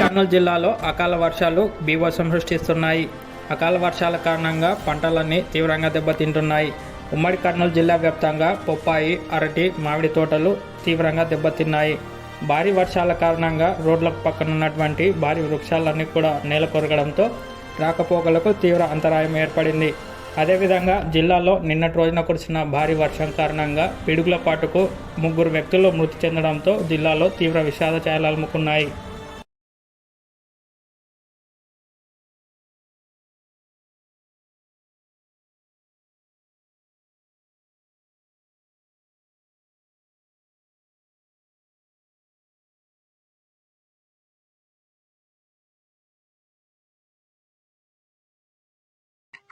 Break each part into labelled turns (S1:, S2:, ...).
S1: కర్నూలు జిల్లాలో అకాల వర్షాలు బీభత్సం సృష్టిస్తున్నాయి అకాల వర్షాల కారణంగా పంటలన్నీ తీవ్రంగా దెబ్బతింటున్నాయి. ఉమ్మడి కర్నూలు జిల్లా వ్యాప్తంగా పొప్పాయి అరటి మామిడి తోటలు తీవ్రంగా దెబ్బతిన్నాయి. భారీ వర్షాల కారణంగా రోడ్లకు పక్కన ఉన్నటువంటి భారీ వృక్షాలన్నీ కూడా నేల కొరగడంతో రాకపోకలకు తీవ్ర అంతరాయం ఏర్పడింది. అదేవిధంగా జిల్లాలో నిన్నటి రోజున కురిసిన భారీ వర్షం కారణంగా పిడుగుల పాటుకు ముగ్గురు వ్యక్తులు మృతి చెందడంతో జిల్లాలో తీవ్ర విషాద ఛాయలు అలుముకున్నాయి.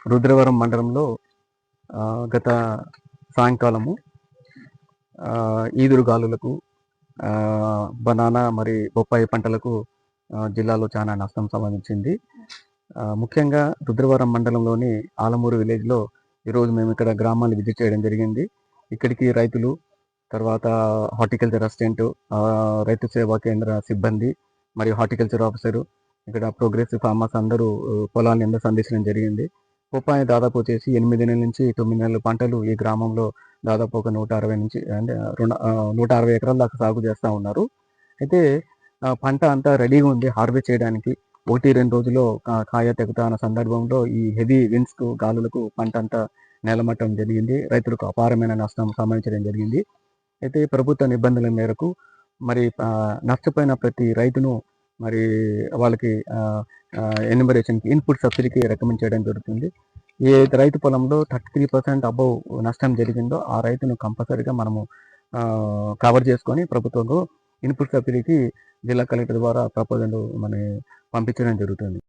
S2: రుద్రవరం మండలంలో గత సాయంకాలము ఈదురుగాలులకు బనానా మరి బొప్పాయి పంటలకు జిల్లాలో చాలా నష్టం సంభవించింది. ముఖ్యంగా రుద్రవరం మండలంలోని ఆలమూరు విలేజ్లో ఈరోజు మేము ఇక్కడ గ్రామాన్ని విజిట్ చేయడం జరిగింది. ఇక్కడికి రైతులు తర్వాత హార్టికల్చర్ అసిస్టెంట్ రైతు సేవా కేంద్ర సిబ్బంది మరియు హార్టికల్చర్ ఆఫీసరు ఇక్కడ ప్రోగ్రెసివ్ ఫార్మర్స్ అందరూ పొలాన్ని అందరూ సందర్శించడం జరిగింది. బొప్పాయి దాదాపు వచ్చేసి ఎనిమిది నెలల నుంచి తొమ్మిది నెలల పంటలు ఈ గ్రామంలో దాదాపు ఒక నూట అరవై నుంచి అంటే రెండు నూట అరవై ఎకరాల దాకా సాగు చేస్తూ ఉన్నారు. అయితే పంట అంతా రెడీగా ఉంది హార్వెస్ట్ చేయడానికి. ఒకటి రెండు రోజుల్లో కాయ తెగుతా అన్న సందర్భంలో ఈ హెవీ విన్స్కు గాలులకు పంట అంతా నేలమట్టం జరిగింది. రైతులకు అపారమైన నష్టం సంభవించడం జరిగింది. అయితే ప్రభుత్వ నిబంధనల మేరకు మరి నష్టపోయిన ప్రతి రైతును మరి వాళ్ళకి ఎన్యూమరేషన్కి ఇన్పుట్ సబ్సిడీకి రికమెండ్ చేయడం జరుగుతుంది. ఏ రైతు పొలంలో థర్టీ త్రీ పర్సెంట్ అబౌవ్ నష్టం జరిగిందో ఆ రైతును కంపల్సరీగా మనము కవర్ చేసుకొని ప్రభుత్వం ఇన్పుట్ సబ్సిడీకి జిల్లా కలెక్టర్ ద్వారా ప్రపోజల్ మన పంపించడం జరుగుతుంది.